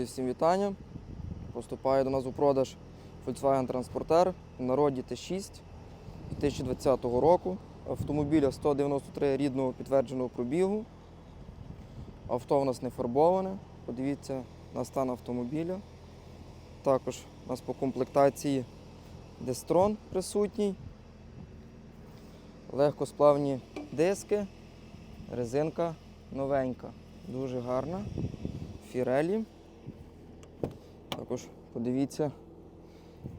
Друзі, всім вітання. Поступає до нас у продаж Volkswagen Transporter в народі Т6 2020 року. Автомобіля 193 рідного підтвердженого пробігу. Авто у нас не фарбоване. Подивіться на стан автомобіля. Також у нас по комплектації Дестрон присутній. Легкосплавні диски, резинка новенька, дуже гарна. Фірелі. Також подивіться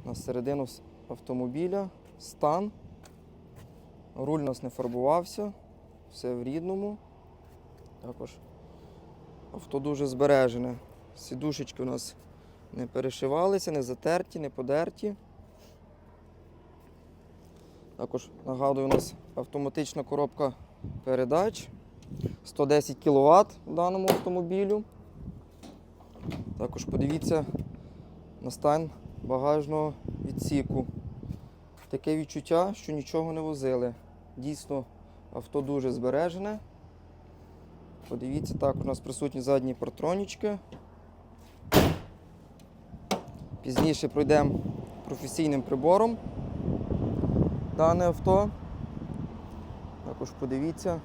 на середину автомобіля, стан. Руль у нас не фарбувався, все в рідному. Також авто дуже збережене. Сідушечки у нас не перешивалися, не затерті, не подерті. Також нагадую, у нас автоматична коробка передач. 110 кВт в даному автомобілю. Також подивіться на стан багажного відсіку. Таке відчуття, що нічого не возили. Дійсно, авто дуже збережене. Подивіться, так, у нас присутні задні партронічки. Пізніше пройдемо професійним прибором дане авто. Також подивіться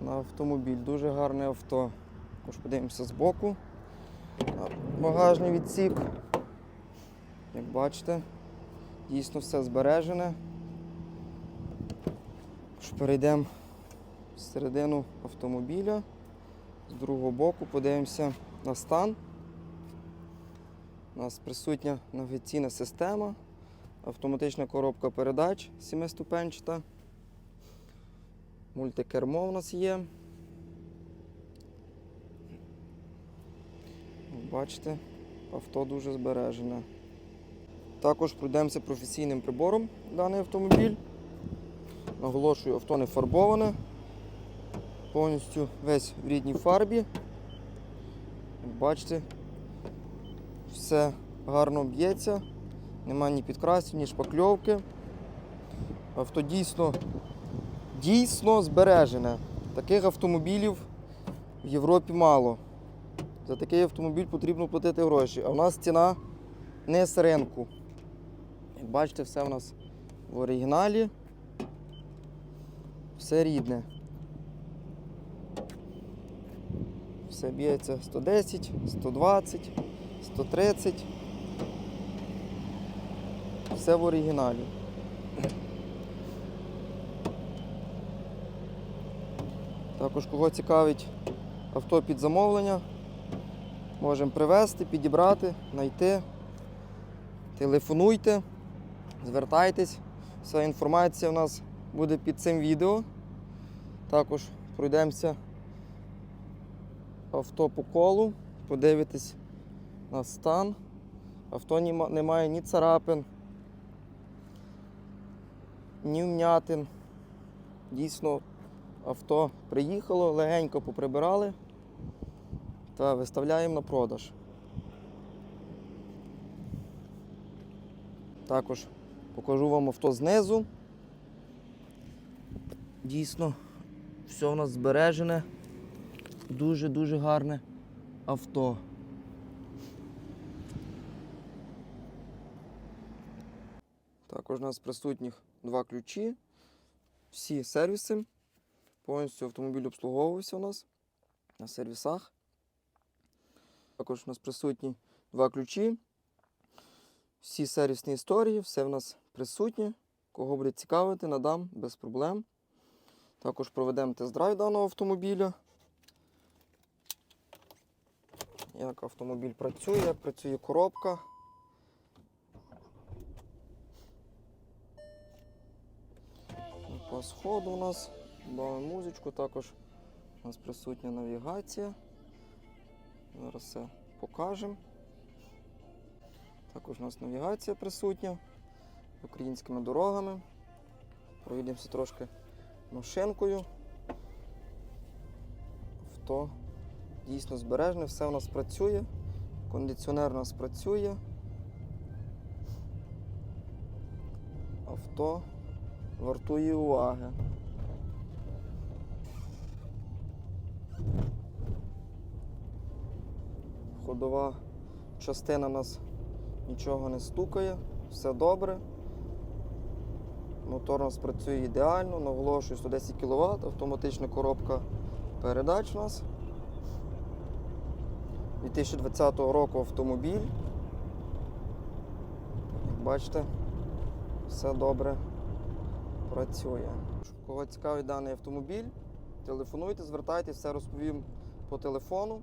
на автомобіль. Дуже гарне авто. Також подивимося збоку. Багажний відсік. Як бачите, дійсно все збережене. Перейдемо всередину автомобіля. З другого боку подивимося на стан. У нас присутня навігаційна система, автоматична коробка передач 7-ступенчата. Мультикермо у нас є. Бачите, авто дуже збережене. Також пройдемося професійним прибором даний автомобіль. Наголошую, авто не фарбоване. Повністю весь в рідній фарбі. Бачите, все гарно б'ється, нема ні підкрасів, ні шпакльовки. Авто дійсно, дійсно збережене. Таких автомобілів в Європі мало. За такий автомобіль потрібно платити гроші. А в нас ціна не з ринку. Як бачите, все в нас в оригіналі. Все рідне. Все б'ється 110, 120, 130. Все в оригіналі. Також кого цікавить авто під замовлення, можемо привезти, підібрати, знайти. Телефонуйте, звертайтесь. Вся інформація у нас буде під цим відео. Також пройдемося авто по колу, подивитесь на стан. Авто німа- не має ні царапин, ні вмятин. Дійсно, авто приїхало, легенько поприбирали та виставляємо на продаж. Також покажу вам авто знизу. Дійсно, все у нас збережене. Дуже-дуже гарне авто. Також у нас присутніх два ключі. Всі сервіси. Повністю автомобіль обслуговувався у нас на сервісах. Також у нас присутні два ключі. Всі сервісні історії, все в нас присутнє. Кого буде цікавити, надам без проблем. Також проведемо тест-драйв даного автомобіля. Як автомобіль працює, як працює коробка. По сходу у нас бавимо музичку, також у нас присутня навігація. Зараз все покажемо. Також у нас навігація присутня українськими дорогами. Проїдемося трошки машинкою. Авто дійсно збережне, все у нас працює. Кондиціонер у нас працює. Авто вартує уваги. Ходова частина нас нічого не стукає, все добре. Мотор у нас працює ідеально, наголошую 110 кВт, автоматична коробка передач у нас. 2020 року автомобіль. Як бачите, все добре працює. Кого цікавий даний автомобіль, телефонуйте, звертайтеся, все розповім по телефону.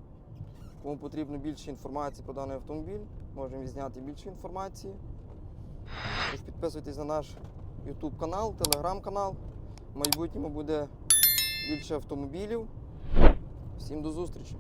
Кому потрібно більше інформації про даний автомобіль, можемо відзняти більше інформації. Тож підписуйтесь на наш YouTube канал, Telegram канал. В майбутньому буде більше автомобілів. Всім до зустрічі!